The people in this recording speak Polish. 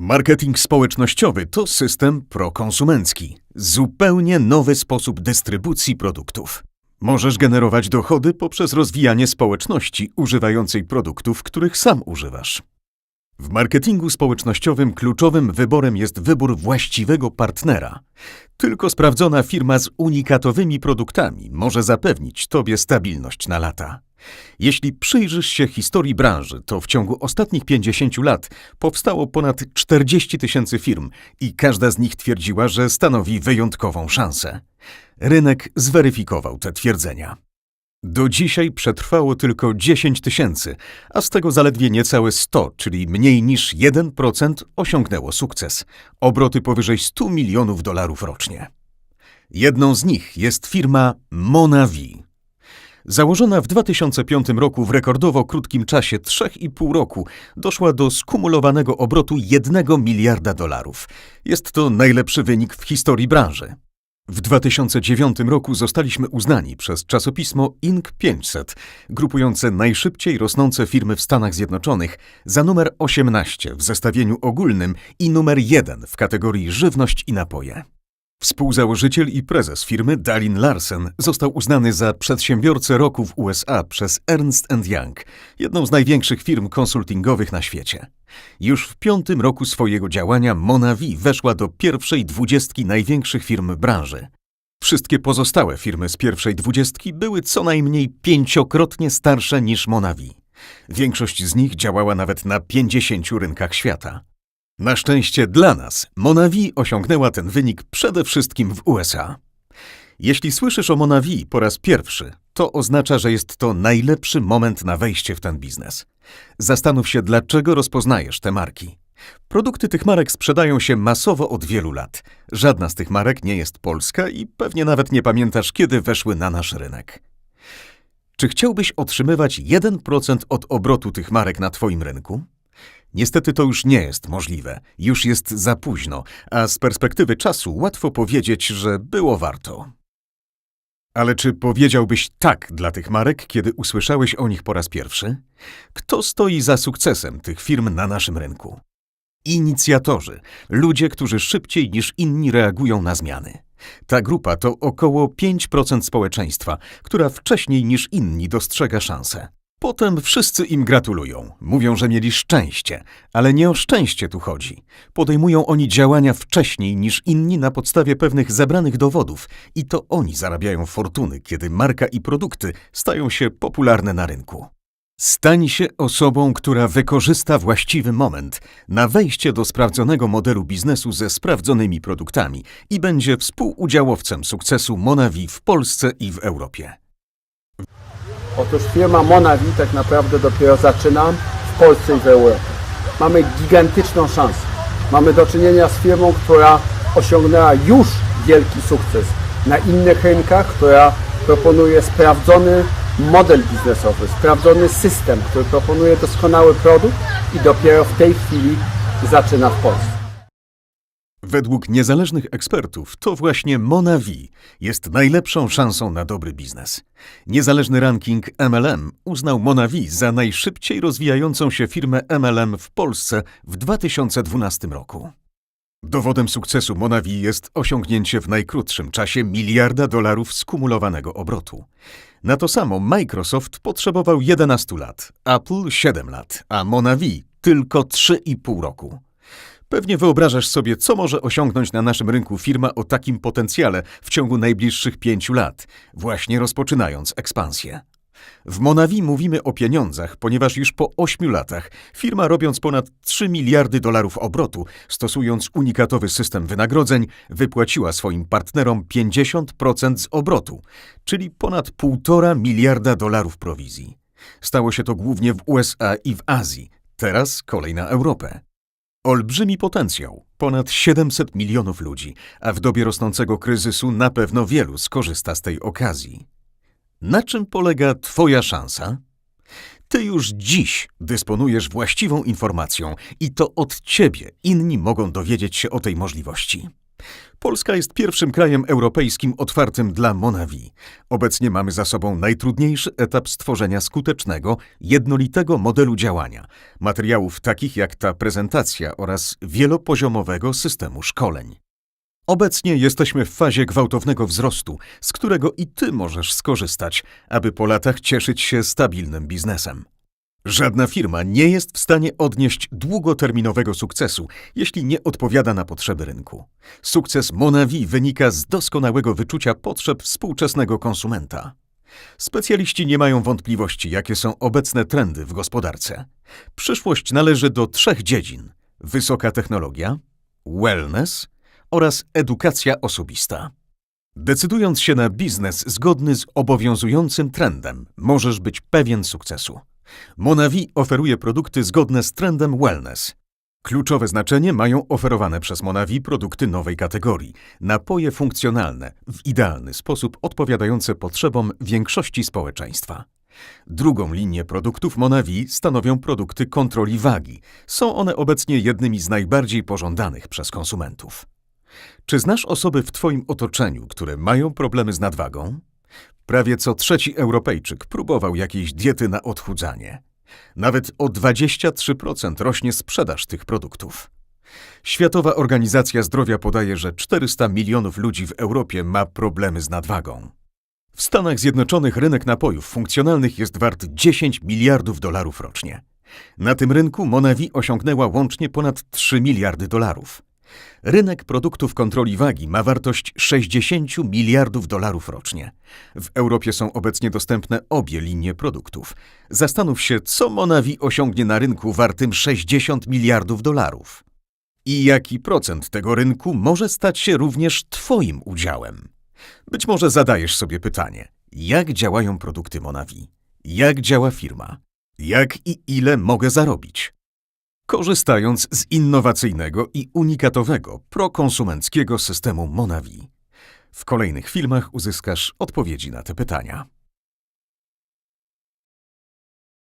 Marketing społecznościowy to system prokonsumencki. Zupełnie nowy sposób dystrybucji produktów. Możesz generować dochody poprzez rozwijanie społeczności używającej produktów, których sam używasz. W marketingu społecznościowym kluczowym wyborem jest wybór właściwego partnera. Tylko sprawdzona firma z unikatowymi produktami może zapewnić Tobie stabilność na lata. Jeśli przyjrzysz się historii branży, to w ciągu ostatnich 50 lat powstało ponad 40 tysięcy firm i każda z nich twierdziła, że stanowi wyjątkową szansę. Rynek zweryfikował te twierdzenia. Do dzisiaj przetrwało tylko 10 tysięcy, a z tego zaledwie niecałe 100, czyli mniej niż 1% osiągnęło sukces. Obroty powyżej 100 milionów dolarów rocznie. Jedną z nich jest firma Monavi. Założona w 2005 roku w rekordowo krótkim czasie 3,5 roku doszła do skumulowanego obrotu 1 miliarda dolarów. Jest to najlepszy wynik w historii branży. W 2009 roku zostaliśmy uznani przez czasopismo Inc. 500, grupujące najszybciej rosnące firmy w Stanach Zjednoczonych, za numer 18 w zestawieniu ogólnym i numer 1 w kategorii żywność i napoje. Współzałożyciel i prezes firmy Dalin Larsen został uznany za przedsiębiorcę roku w USA przez Ernst Young, jedną z największych firm konsultingowych na świecie. Już w piątym roku swojego działania Monavi weszła do pierwszej dwudziestki największych firm branży. Wszystkie pozostałe firmy z pierwszej dwudziestki były co najmniej pięciokrotnie starsze niż Monavi. Większość z nich działała nawet na 50 rynkach świata. Na szczęście dla nas, Monavi osiągnęła ten wynik przede wszystkim w USA. Jeśli słyszysz o Monavi po raz pierwszy, to oznacza, że jest to najlepszy moment na wejście w ten biznes. Zastanów się, dlaczego rozpoznajesz te marki. Produkty tych marek sprzedają się masowo od wielu lat. Żadna z tych marek nie jest polska i pewnie nawet nie pamiętasz, kiedy weszły na nasz rynek. Czy chciałbyś otrzymywać 1% od obrotu tych marek na Twoim rynku? Niestety to już nie jest możliwe, już jest za późno, a z perspektywy czasu łatwo powiedzieć, że było warto. Ale czy powiedziałbyś tak dla tych marek, kiedy usłyszałeś o nich po raz pierwszy? Kto stoi za sukcesem tych firm na naszym rynku? Inicjatorzy, ludzie, którzy szybciej niż inni reagują na zmiany. Ta grupa to około 5% społeczeństwa, która wcześniej niż inni dostrzega szansę. Potem wszyscy im gratulują, mówią, że mieli szczęście, ale nie o szczęście tu chodzi. Podejmują oni działania wcześniej niż inni na podstawie pewnych zebranych dowodów i to oni zarabiają fortuny, kiedy marka i produkty stają się popularne na rynku. Stań się osobą, która wykorzysta właściwy moment na wejście do sprawdzonego modelu biznesu ze sprawdzonymi produktami i będzie współudziałowcem sukcesu Monavi w Polsce i w Europie. Otóż firma Monavi tak naprawdę dopiero zaczyna w Polsce i w Europie. Mamy gigantyczną szansę. Mamy do czynienia z firmą, która osiągnęła już wielki sukces na innych rynkach, która proponuje sprawdzony model biznesowy, sprawdzony system, który proponuje doskonały produkt i dopiero w tej chwili zaczyna w Polsce. Według niezależnych ekspertów to właśnie Monavi jest najlepszą szansą na dobry biznes. Niezależny ranking MLM uznał Monavi za najszybciej rozwijającą się firmę MLM w Polsce w 2012 roku. Dowodem sukcesu Monavi jest osiągnięcie w najkrótszym czasie miliarda dolarów skumulowanego obrotu. Na to samo Microsoft potrzebował 11 lat, Apple 7 lat, a Monavi tylko 3,5 roku. Pewnie wyobrażasz sobie, co może osiągnąć na naszym rynku firma o takim potencjale w ciągu najbliższych pięciu lat, właśnie rozpoczynając ekspansję. W Monavi mówimy o pieniądzach, ponieważ już po ośmiu latach firma robiąc ponad 3 miliardy dolarów obrotu, stosując unikatowy system wynagrodzeń, wypłaciła swoim partnerom 50% z obrotu, czyli ponad 1,5 miliarda dolarów prowizji. Stało się to głównie w USA i w Azji, teraz kolej na Europę. Olbrzymi potencjał, ponad 700 milionów ludzi, a w dobie rosnącego kryzysu na pewno wielu skorzysta z tej okazji. Na czym polega Twoja szansa? Ty już dziś dysponujesz właściwą informacją i to od Ciebie inni mogą dowiedzieć się o tej możliwości. Polska jest pierwszym krajem europejskim otwartym dla Monavi. Obecnie mamy za sobą najtrudniejszy etap stworzenia skutecznego, jednolitego modelu działania, materiałów takich jak ta prezentacja oraz wielopoziomowego systemu szkoleń. Obecnie jesteśmy w fazie gwałtownego wzrostu, z którego i ty możesz skorzystać, aby po latach cieszyć się stabilnym biznesem. Żadna firma nie jest w stanie odnieść długoterminowego sukcesu, jeśli nie odpowiada na potrzeby rynku. Sukces Monavi wynika z doskonałego wyczucia potrzeb współczesnego konsumenta. Specjaliści nie mają wątpliwości, jakie są obecne trendy w gospodarce. Przyszłość należy do trzech dziedzin: wysoka technologia, wellness oraz edukacja osobista. Decydując się na biznes zgodny z obowiązującym trendem, możesz być pewien sukcesu. Monavi oferuje produkty zgodne z trendem wellness. Kluczowe znaczenie mają oferowane przez Monavi produkty nowej kategorii napoje funkcjonalne, w idealny sposób odpowiadające potrzebom większości społeczeństwa. Drugą linię produktów Monavi stanowią produkty kontroli wagi. Są one obecnie jednymi z najbardziej pożądanych przez konsumentów. Czy znasz osoby w Twoim otoczeniu, które mają problemy z nadwagą? Prawie co trzeci Europejczyk próbował jakiejś diety na odchudzanie. Nawet o 23% rośnie sprzedaż tych produktów. Światowa Organizacja Zdrowia podaje, że 400 milionów ludzi w Europie ma problemy z nadwagą. W Stanach Zjednoczonych rynek napojów funkcjonalnych jest wart 10 miliardów dolarów rocznie. Na tym rynku Monavi osiągnęła łącznie ponad 3 miliardy dolarów. Rynek produktów kontroli wagi ma wartość 60 miliardów dolarów rocznie. W Europie są obecnie dostępne obie linie produktów. Zastanów się, co Monavi osiągnie na rynku wartym 60 miliardów dolarów. I jaki procent tego rynku może stać się również Twoim udziałem? Być może zadajesz sobie pytanie, jak działają produkty Monavi? Jak działa firma? Jak i ile mogę zarobić? Korzystając z innowacyjnego i unikatowego prokonsumenckiego systemu Monavi. W kolejnych filmach uzyskasz odpowiedzi na te pytania.